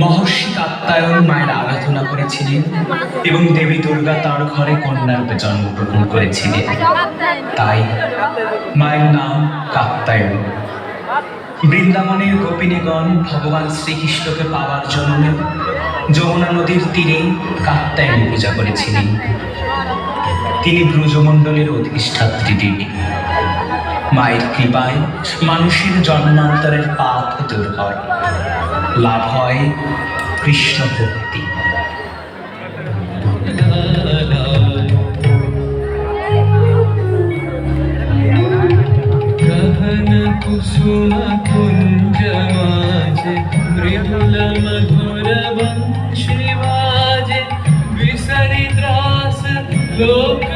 মহর্ষি কাত্তায়ন মায়ের আরাধনা করেছিলেন এবং দেবী দুর্গা তার ঘরে কন্যারূপে জন্মগ্রহণ করেছিলেন। তাই মায়ের নাম কাত্তায়ন। বৃন্দাবনের গোপিনীগণ ভগবান শ্রীকৃষ্ণকে পাওয়ার জন্য যমুনা নদীর তীরে কাত্তায়নী পূজা করেছিলেন। তিনি ব্রজমণ্ডলের অধিষ্ঠাত্রী দেবী মায়ের কৃপায় মানুষের জন্মান্তরের পাপ দূর হয় লাভ হয় কৃষ্ণ ভক্তি गहन कुसुम कुञ्ज माजे मृदुल मधुर वंशिवाजे विसरि त्रास लोक मृदुलमधुरवंशिवाज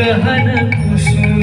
गहन कुसुम